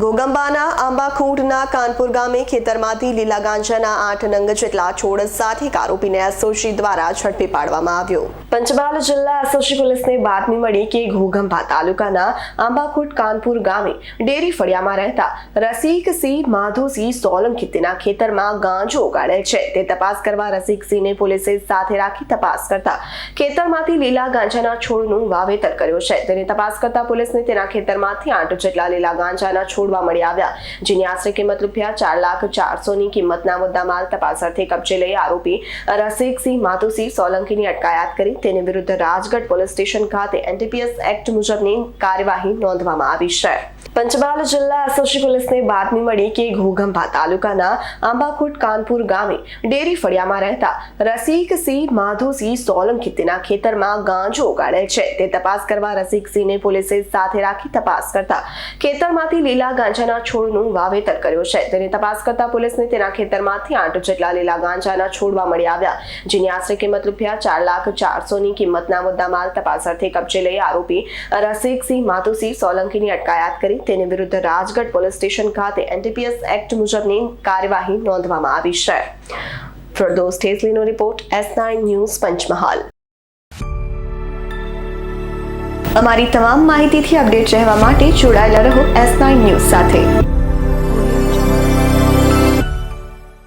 ગોગંબાના આંબાખૂંટના કાનપુર ગામે ખેતરમાંથી લીલા ગાંજાના આઠ નંગ જેટલા છોડ સાથે એક આરોપીને એસઓજી દ્વારા ઝડપી પાડવામાં આવ્યો. પંચમહાલ જિલ્લા એસઓજી પોલીસને બાતમી મળી કે ઘોઘંભા તાલુકાના આંબાખોટ કાનપુર ગામે ડેરી ફળિયામાં રહેતા રસિકસિંહ માધુસિંહ સોલંકી તેના ખેતરમાં ગાંજો ઉગાડેલ છે. તે તપાસ કરવા રસિકસિંહને પોલીસે સાથે રાખી તપાસ કરતા ખેતરમાંથી લીલા ગાંજાના છોડનું વાવેતર કર્યો છે. તેની તપાસ કરતા પોલીસને તેના ખેતરમાંથી આઠ જેટલા લીલા ગાંજાના છોડવા મળી આવ્યા, જેની આશરે કિંમત રૂપિયા ચાર લાખ ચારસોની કિંમતના મુદ્દામાલ તપાસ અર્થે કબજે લઈ આરોપી રસિકસિંહ માધુસિંહ સોલંકીની અટકાયત કરી તેની વિરુદ્ધ રાજગઢ પોલીસ સ્ટેશન ખાતે એનડીપીએસ એક્ટ મુજબની કાર્યવાહી નોંધવામાં આવી છે. પંચમહાલ જિલ્લા એસઓજી પોલીસને બાતમી મળી કે ઘોઘંભા તાલુકાના આંબાખૂટ કાનપુર ગામે ડેરી ફળિયામાં રહેતા રસિકસિંહ માધોસિંહ સોલંકી તેના ખેતરમાં ગાંજો ઉગાડેલ છે. તે તપાસ કરવા રસિકસિંહને પોલીસે સાથે રાખી તપાસ કરતા ખેતરમાંથી લીલા ગાંજાના છોડનું વાવેતર કર્યો છે. તેની તપાસ કરતા પોલીસને તેના ખેતરમાંથી આઠ જેટલા લીલા ગાંજાના છોડવા મળી આવ્યા, જેની આશરે કિંમત રૂપિયા ચાર લાખ ચારસોની કિંમતના મુદ્દામાલ તપાસ અર્થે કબજે લઈ આરોપી રસિકસિંહ માતુસિંહ સોલંકીની અટકાયત કરી. તેની વિરુદ્ધ રાજગઢ પોલીસ સ્ટેશન ખાતે એનડીપીએસ એક્ટ મુજબની કાર્યવાહી નોંધવામાં આવી છે. Fardos ઠેસલીનો report, S nine news, Panchmahal. અમારી તમામ માહિતીથી અપડેટ રહેવા માટે જોડાયેલા રહો એસ નાઇન ન્યૂઝ સાથે.